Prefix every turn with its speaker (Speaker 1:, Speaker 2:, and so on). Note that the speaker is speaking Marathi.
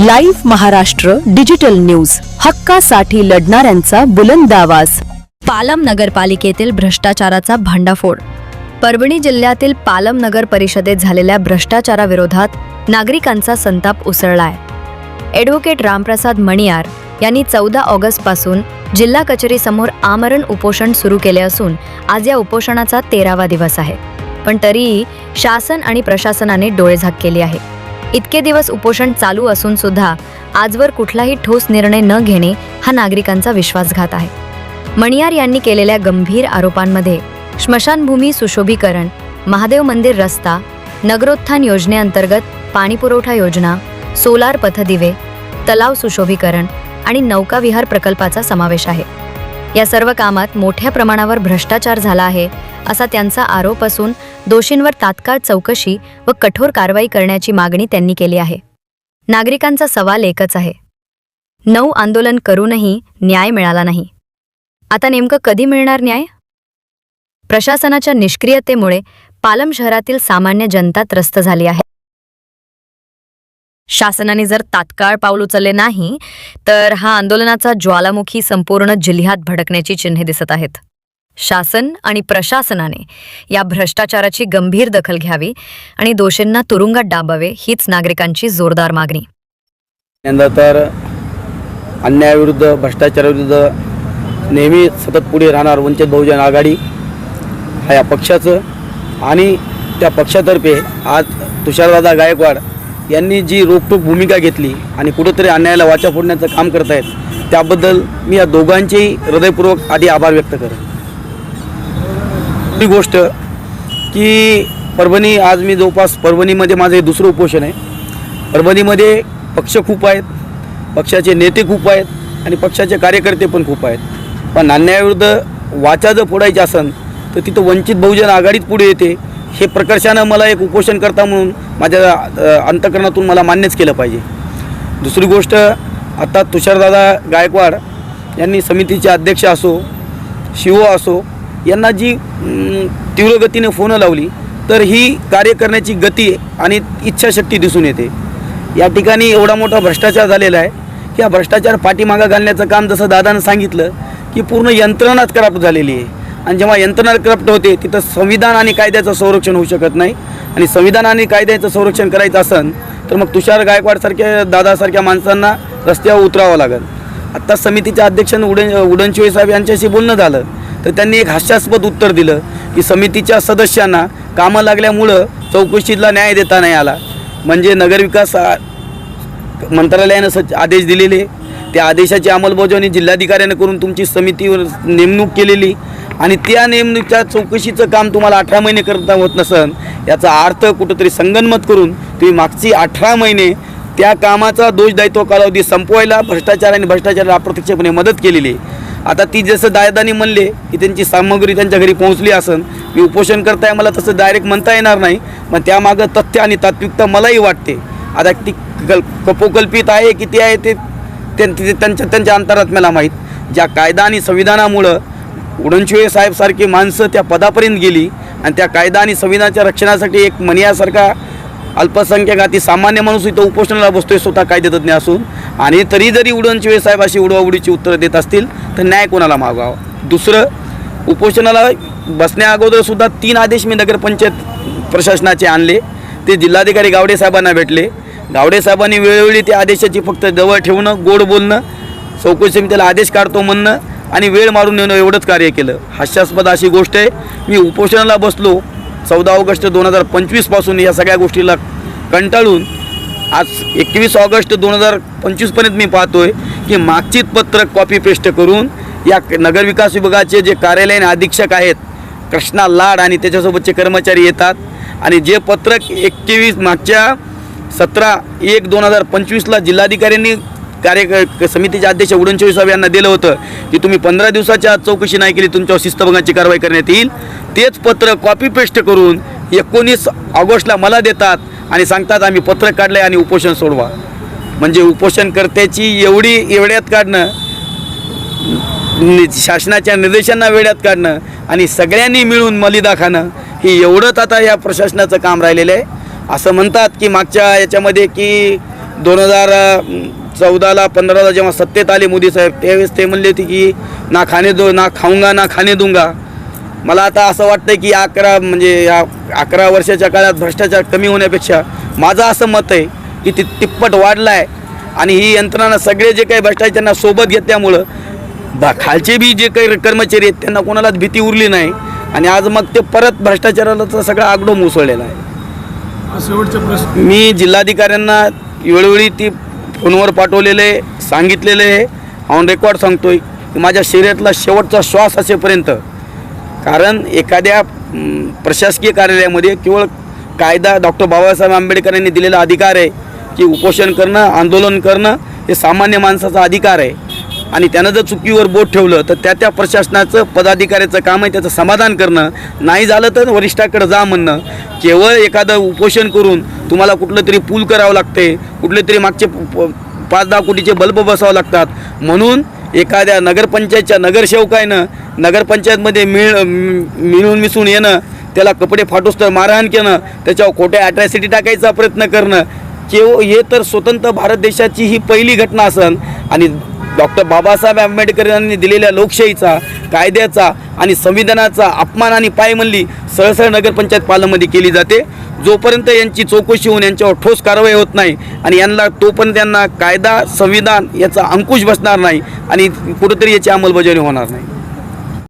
Speaker 1: Live Maharashtra digital news. हक्कासाठी लढणाऱ्यांचा बुलंद आवाज.
Speaker 2: पालम नगरपालिकेतील भ्रष्टाचाराचा भांडाफोड. परभणी जिल्ह्यातील पालम नगर परिषदेत झालेल्या भ्रष्टाचाराविरोधात नागरिकांचा संताप उसळलाय. ॲडव्होकेट रामप्रसाद मणियार यांनी चौदा ऑगस्टपासून जिल्हा कचेरीसमोर आमरण उपोषण सुरू केले असून आज या उपोषणाचा तेरावा दिवस आहे. पण तरीही शासन आणि प्रशासनाने डोळेझाक केली आहे. इतके दिवस उपोषण चालू असून सुद्धा आजवर कुठलाही ठोस निर्णय न घेणे हा नागरिकांचा विश्वासघात आहे. मणियार यांनी केलेल्या गंभीर आरोपांमध्ये स्मशानभूमी सुशोभीकरण महादेव मंदिर रस्ता नगरोत्थान योजनेअंतर्गत पाणीपुरवठा योजना सोलार पथदिवे तलाव सुशोभीकरण आणि नौकाविहार प्रकल्पाचा समावेश आहे. या सर्व कामात मोठ्या प्रमाणावर भ्रष्टाचार झाला आहे असा त्यांचा आरोप असून दोषींवर तात्काळ चौकशी व कठोर कारवाई करण्याची मागणी त्यांनी केली आहे. नागरिकांचा सवाल एकच आहे. नऊ आंदोलन करूनही न्याय मिळाला नाही. आता नेमकं कधी मिळणार न्याय? प्रशासनाच्या निष्क्रियतेमुळे पालम शहरातील सामान्य जनता त्रस्त झाली आहे. शासनाने जर तात्काळ पाऊल उचलले नाही तर हा आंदोलनाचा ज्वालामुखी संपूर्ण जिल्ह्यात भडकण्याची चिन्हे दिसत आहेत. शासन आणि प्रशासनाने या भ्रष्टाचाराची गंभीर दखल घ्यावी आणि दोषींना तुरुंगात डाबावे हीच नागरिकांची जोरदार मागणी.
Speaker 3: यंदा तर अन्यायाविरुद्ध भ्रष्टाचाराविरुद्ध नेहमी सतत पुढे राहणार वंचित बहुजन आघाडी हा या पक्षाचं. आणि त्या पक्षातर्फे आज तुषारदादा गायकवाड यांनी जी रोखटोक भूमिका घेतली आणि कुठंतरी अन्यायाला वाचा फोडण्याचं काम करत आहेत त्याबद्दल मी या दोघांचेही हृदयपूर्वक आधी आभार व्यक्त करेन. दुसरी गोष्ट की परभणी आज मी जवळपास परभणीमध्ये माझं हे दुसरं उपोषण आहे. परभणीमध्ये पक्ष खूप आहेत पक्षाचे नेते खूप आहेत आणि पक्षाचे कार्यकर्ते पण खूप आहेत. पण अन्यायाविरुद्ध वाचा जर फोडायची असेल तर तिथं वंचित बहुजन आघाडीत पुढे येते हे प्रकर्षानं मला एक उपोषण करता म्हणून माझ्या अंतकरणातून मला मान्यच केलं पाहिजे. दुसरी गोष्ट आता तुषारदादा गायकवाड यांनी समितीचे अध्यक्ष असो शिवो असो यांना जी तीव्र गतीने फोनं लावली तर ही कार्य करण्याची गती आणि इच्छाशक्ती दिसून येते. या ठिकाणी एवढा मोठा भ्रष्टाचार झालेला आहे की हा भ्रष्टाचार पाठीमागं घालण्याचं काम जसं दादानं सांगितलं की पूर्ण यंत्रणाच करप्ट झालेली आहे. आणि जेव्हा यंत्रणा करप्ट होते तिथं संविधान आणि कायद्याचं संरक्षण होऊ शकत नाही. आणि संविधान आणि कायद्याचं संरक्षण करायचं असेल तर मग तुषार गायकवाडसारख्या दादासारख्या माणसांना रस्त्यावर उतरावं लागेल. आत्ता समितीच्या अध्यक्ष उडन उडनशिवे साहेब यांच्याशी बोलणं झालं. तर त्यांनी एक हास्यास्पद उत्तर दिलं की समितीच्या सदस्यांना कामं लागल्यामुळं चौकशीला न्याय देता नाही आला. म्हणजे नगरविकास मंत्रालयानं सच आदेश दिलेले. त्या आदेशाची अंमलबजावणी जिल्हाधिकाऱ्यानं करून तुमची समितीवर नेमणूक केलेली आणि त्या नेमणुकीच्या चौकशीचं काम तुम्हाला अठरा महिने करता होत नसन याचा अर्थ कुठंतरी संगनमत करून तुम्ही मागची अठरा महिने त्या कामाचा दोष दायित्व कालावधी संपवायला भ्रष्टाचार आणि भ्रष्टाचाराला अप्रत्यक्षपणे मदत केलेली. आहे आता ती जसं दायदानी म्हणले की त्यांची सामग्री त्यांच्या घरी पोहोचली असन मी उपोषण करताय मला तसं डायरेक्ट म्हणता येणार नाही पण त्यामागं तथ्य आणि तात्विकता मलाही वाटते. आता ती कल कपोकल्पित आहे किती आहे ते त्यां- ते त्यांच्या त्यांच्या अंतरात्म्याला माहीत. ज्या कायदा आणि संविधानामुळं उडनशिवे साहेबसारखी माणसं त्या पदापर्यंत गेली आणि त्या कायदा आणि संविधानाच्या रक्षणासाठी एक मनियासारखा अल्पसंख्याक अति सामान्य माणूस इथं उपोषणाला बसतोय स्वतः कायदेतज्ञ असून. आणि तरी जरी उडनशिवे साहेब अशी उडवाउडीची उत्तरं देत असतील तर न्याय कोणाला मागावा? दुसरं उपोषणाला बसण्या अगोदर सुद्धा तीन आदेश मी नगरपंचायत प्रशासनाचे आणले. ते जिल्हाधिकारी गावडे साहेबांना भेटले. गावडे साहेबांनी वेळोवेळी त्या आदेशाची फक्त जवळ ठेवणं गोड बोलणं चौकशी समितीला आदेश काढतो म्हणणं आणि वेळ मारून नेणं एवढंच कार्य केलं. हास्यास्पद अशी गोष्ट आहे. मी उपोषणाला बसलो चौदा ऑगस्ट दोन हजार पंचवीसपासून या सगळ्या गोष्टीला कंटाळून आज एकवीस ऑगस्ट दोन हजार पंचवीसपर्यंत मी पाहतोय की मागचीत पत्रक कॉपी पेस्ट करून या नगरविकास विभागाचे जे कार्यालयीन अधीक्षक आहेत कृष्णा लाड आणि त्याच्यासोबतचे कर्मचारी येतात. आणि जे पत्रक एकवीस मागच्या सतरा एक दोन हजार पंचवीसला जिल्हाधिकाऱ्यांनी कार्य समितीचे अध्यक्ष उडनचोळी साहेब यांना दिलं होतं की तुम्ही पंधरा दिवसाच्या चौकशी नाही केली तुमच्यावर शिस्तभंगाची कारवाई करण्यात येईल. तेच पत्र कॉपी पेस्ट करून एकोणीस ऑगस्टला मला देतात आणि सांगतात आम्ही पत्र काढलं आणि उपोषण सोडवा. म्हणजे उपोषणकर्त्याची एवढी एवढ्यात काढणं शासनाच्या निर्देशांना वेड्यात काढणं आणि सगळ्यांनी मिळून मलिदा खाणं ही एवढंच आता या प्रशासनाचं काम राहिलेलं आहे. असं म्हणतात की मागच्या याच्यामध्ये की दोन हजार चौदाला पंधराला जेव्हा सत्तेत आले मोदी साहेब त्यावेळेस ते म्हणले होते की ना खाणे दो ना खाऊंगा ना खाणे दूंगा. मला आता असं वाटतं की अकरा म्हणजे या अकरा वर्षाच्या काळात भ्रष्टाचार कमी होण्यापेक्षा माझं असं मत आहे की ती तिप्पट वाढला आहे आणि ही यंत्रणा सगळे जे काही भ्रष्टाचारांना सोबत घेतल्यामुळं बा खालचे बी जे काही कर्मचारी आहेत त्यांना कोणालाच भीती उरली नाही आणि आज मग ते परत भ्रष्टाचाराला सगळं आगडो मुसळलेला आहे. मी जिल्हाधिकाऱ्यांना वेळोवेळी ती फोनवर पाठवलेलं आहे सांगितलेलं आहे. ऑन रेकॉर्ड सांगतोय की माझ्या शरीरातला शेवटचा श्वास असेपर्यंत कारण एखाद्या प्रशासकीय कार्यालयामध्ये केवळ कायदा डॉक्टर बाबासाहेब आंबेडकरांनी दिलेला अधिकार आहे की उपोषण करणं आंदोलन करणं हे सामान्य माणसाचा अधिकार आहे. आणि त्यानं जर चुकीवर बोट ठेवलं तर त्या त्या प्रशासनाचं पदाधिकाऱ्याचं काम आहे त्याचं समाधान करणं. नाही झालं तर वरिष्ठाकडे जा म्हणणं. केवळ एखादं उपोषण करून तुम्हाला कुठलं तरी पूल करावं लागते कुठले तरी मागचे प- पाच दहा कोटीचे बल्ब बसावं लागतात. म्हणून एखाद्या नगरपंचायतच्या नगरसेवकानं नगरपंचायतमध्ये मिळ मिळून मिसळून येणं त्याला कपडे फाटूस तर मारहाण केलं त्याच्यावर खोट्या अट्रॅसिटी टाकायचा प्रयत्न करणं केव हे तर स्वतंत्र भारत देशाची ही पहिली घटना असन. आणि डॉक्टर बाबासाहेब आंबेडकर यांनी दिलेल्या लोकशाहीचा कायद्याचा आणि संविधानाचा अपमान आणि पायमल्ली सरसळ नगरपंचायत पालनमध्ये केली जाते. जोपर्यंत यांची चौकशी होऊन यांच्यावर ठोस कारवाई होत नाही आणि यांना तोपर्यंत त्यांना कायदा संविधान याचा अंकुश बसणार नाही आणि कुठंतरी याची अंमलबजावणी होणार नाही.